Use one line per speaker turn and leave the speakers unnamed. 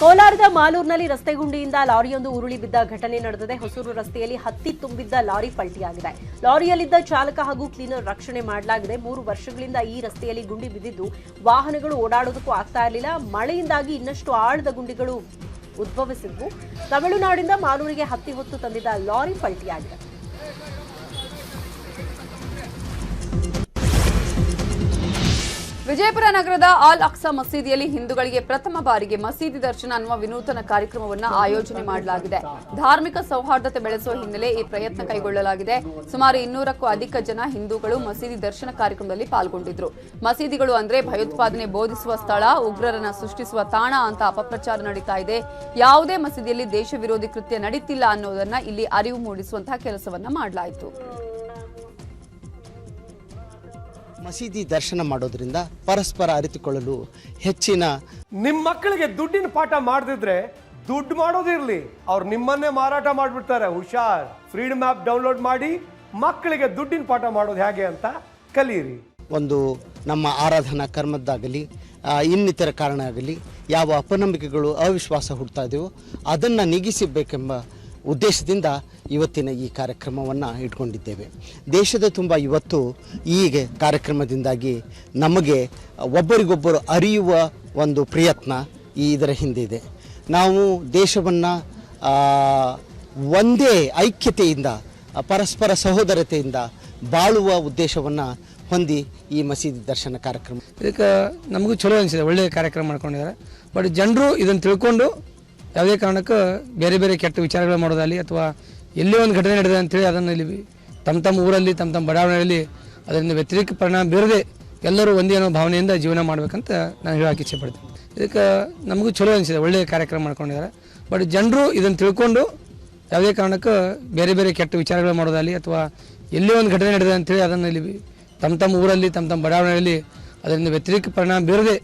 ಕೋಲಾರದ ಮಾಲೂರಿನಲ್ಲಿ ರಸ್ತೆ ಗುಂಡಿಯಿಂದ ಲಾರಿಯೊಂದು ಉರುಳಿ ಬಿದ್ದ ಘಟನೆ ನಡೆದಿದೆ. ಹೊಸೂರು ರಸ್ತೆಯಲ್ಲಿ ಹತ್ತಿ ತುಂಬಿದ್ದ ಲಾರಿ ಪಲ್ಟಿಯಾಗಿದೆ. ಲಾರಿಯಲ್ಲಿದ್ದ ಚಾಲಕ ಹಾಗೂ ಕ್ಲೀನರ್ ರಕ್ಷಣೆ ಮಾಡಲಾಗಿದೆ. ಮೂರು ವರ್ಷಗಳಿಂದ ಈ ರಸ್ತೆಯಲ್ಲಿ ಗುಂಡಿ ಬಿದ್ದಿದ್ದು ವಾಹನಗಳು ಓಡಾಡೋದಕ್ಕೂ ಆಗ್ತಾ ಇರಲಿಲ್ಲ. ಮಳೆಯಿಂದಾಗಿ ಇನ್ನಷ್ಟು ಆಳದ ಗುಂಡಿಗಳು ಉದ್ಭವಿಸಿದ್ವು. ತಮಿಳುನಾಡಿಂದ ಮಾಲೂರಿಗೆ ಹತ್ತಿ ಹೊತ್ತು ತಂದಿದ್ದ ಲಾರಿ ಪಲ್ಟಿಯಾಗಿದೆ.
ವಿಜಯಪುರ ನಗರದ ಆಲ್ ಅಕ್ಸಾ ಮಸೀದಿಯಲ್ಲಿ ಹಿಂದೂಗಳಿಗೆ ಪ್ರಥಮ ಬಾರಿಗೆ ಮಸೀದಿ ದರ್ಶನ ಅನ್ನುವ ವಿನೂತನ ಕಾರ್ಯಕ್ರಮವನ್ನು ಆಯೋಜನೆ ಮಾಡಲಾಗಿದೆ. ಧಾರ್ಮಿಕ ಸೌಹಾರ್ದತೆ ಬೆಳೆಸುವ ಹಿನ್ನೆಲೆ ಈ ಪ್ರಯತ್ನ ಕೈಗೊಳ್ಳಲಾಗಿದೆ. ಸುಮಾರು ಇನ್ನೂರಕ್ಕೂ ಅಧಿಕ ಜನ ಹಿಂದೂಗಳು ಮಸೀದಿ ದರ್ಶನ ಕಾರ್ಯಕ್ರಮದಲ್ಲಿ ಪಾಲ್ಗೊಂಡಿದ್ರು. ಮಸೀದಿಗಳು ಅಂದ್ರೆ ಭಯೋತ್ಪಾದನೆ ಬೋಧಿಸುವ ಸ್ಥಳ, ಉಗ್ರರನ್ನ ಸೃಷ್ಟಿಸುವ ತಾಣ ಅಂತ ಅಪಪ್ರಚಾರ ನಡೀತಾ ಇದೆ. ಯಾವುದೇ ಮಸೀದಿಯಲ್ಲಿ ದೇಶ ವಿರೋಧಿ ಕೃತ್ಯ ನಡೀತಿಲ್ಲ ಅನ್ನೋದನ್ನ ಇಲ್ಲಿ ಅರಿವು ಮೂಡಿಸುವಂತಹ ಕೆಲಸವನ್ನ ಮಾಡಲಾಯಿತು.
ಮಸೀದಿ ದರ್ಶನ ಮಾಡೋದ್ರಿಂದ ಪರಸ್ಪರ ಅರಿತುಕೊಳ್ಳಲು ಹೆಚ್ಚಿನ
ನಿಮ್ಮ ಮಕ್ಕಳಿಗೆ ದುಡ್ಡಿನ ಪಾಠ ಮಾಡದಿದ್ರೆ ದುಡ್ಡು ಮಾಡೋದಿರ್ಲಿ ಅವ್ರು ನಿಮ್ಮನ್ನೇ ಮಾರಾಟ ಮಾಡಿಬಿಡ್ತಾರೆ. ಹುಷಾರ್. ಫ್ರೀಡಮ್ ಆಪ್ ಡೌನ್ಲೋಡ್ ಮಾಡಿ ಮಕ್ಕಳಿಗೆ ದುಡ್ಡಿನ ಪಾಠ ಮಾಡೋದು ಹೇಗೆ ಅಂತ ಕಲಿಯಿರಿ.
ಒಂದು ನಮ್ಮ ಆರಾಧನಾ ಕರ್ಮದ್ದಾಗಲಿ ಇನ್ನಿತರ ಕಾರಣ ಆಗಲಿ ಯಾವ ಅಪನಂಬಿಕೆಗಳು ಅವಿಶ್ವಾಸ ಹುಡ್ತಾ ಇದೆಯೋ ಅದನ್ನು ನೀಗಿಸಬೇಕೆಂಬ ಉದ್ದೇಶದಿಂದ ಇವತ್ತಿನ ಈ ಕಾರ್ಯಕ್ರಮವನ್ನು ಇಟ್ಕೊಂಡಿದ್ದೇವೆ. ದೇಶದ ತುಂಬ ಇವತ್ತು ಈ ಕಾರ್ಯಕ್ರಮದಿಂದಾಗಿ ನಮಗೆ ಒಬ್ಬರಿಗೊಬ್ಬರು ಅರಿಯುವ ಒಂದು ಪ್ರಯತ್ನ ಈ ಇದರ ಹಿಂದೆ ಇದೆ. ನಾವು ದೇಶವನ್ನು ಒಂದೇ ಐಕ್ಯತೆಯಿಂದ, ಪರಸ್ಪರ ಸಹೋದರತೆಯಿಂದ ಬಾಳುವ ಉದ್ದೇಶವನ್ನು ಹೊಂದಿ ಈ ಮಸೀದಿ ದರ್ಶನ ಕಾರ್ಯಕ್ರಮ.
ಇದಕ್ಕೆ ನಮಗೂ ಚಲೋ ಅನಿಸಿದೆ ಒಳ್ಳೆಯ ಕಾರ್ಯಕ್ರಮ ಮಾಡ್ಕೊಂಡಿದ್ದಾರೆ. ಬಟ್ ಜನರು ಇದನ್ನು ತಿಳ್ಕೊಂಡು ಯಾವುದೇ ಕಾರಣಕ್ಕೂ ಬೇರೆ ಬೇರೆ ಕೆಟ್ಟ ವಿಚಾರಗಳು ಮಾಡೋದಾಗಲಿ ಅಥವಾ ಎಲ್ಲೇ ಒಂದು ಘಟನೆ ನಡೆದಿದೆ ಅಂತೇಳಿ ಅದನ್ನು ಇಲ್ಲಿ ತಮ್ಮ ತಮ್ಮ ಊರಲ್ಲಿ, ತಮ್ಮ ತಮ್ಮ ಬಡಾವಣೆಯಲ್ಲಿ ಅದರಿಂದ ವ್ಯತಿರಿಕ್ತ ಪರಿಣಾಮ ಬೀರದೆ ಎಲ್ಲರೂ ಒಂದೇ ಅನ್ನೋ ಭಾವನೆಯಿಂದ ಜೀವನ ಮಾಡಬೇಕಂತ ನಾನು ಹೇಳೋಕೆ ಇಚ್ಛೆ ಪಡ್ತೀನಿ. ಇದಕ್ಕೆ ನಮಗೂ ಚಲೋ ಅನಿಸಿದೆ, ಒಳ್ಳೆಯ ಕಾರ್ಯಕ್ರಮ ಮಾಡ್ಕೊಂಡಿದ್ದಾರೆ. ಬಟ್ ಜನರು ಇದನ್ನು ತಿಳ್ಕೊಂಡು ಯಾವುದೇ ಕಾರಣಕ್ಕೂ ಬೇರೆ ಬೇರೆ ಕೆಟ್ಟ ವಿಚಾರಗಳು ಮಾಡೋದಾಗಲಿ ಅಥವಾ ಎಲ್ಲೇ ಒಂದು ಘಟನೆ ನಡೆದಿದೆ ಅಂತೇಳಿ ಅದನ್ನು ಇಲ್ಲಿ ತಮ್ಮ ತಮ್ಮ ಊರಲ್ಲಿ, ತಮ್ಮ ತಮ್ಮ ಬಡಾವಣೆಯಲ್ಲಿ ಅದರಿಂದ ವ್ಯತಿರಿಕ್ತ ಪರಿಣಾಮ ಬೀರದೆ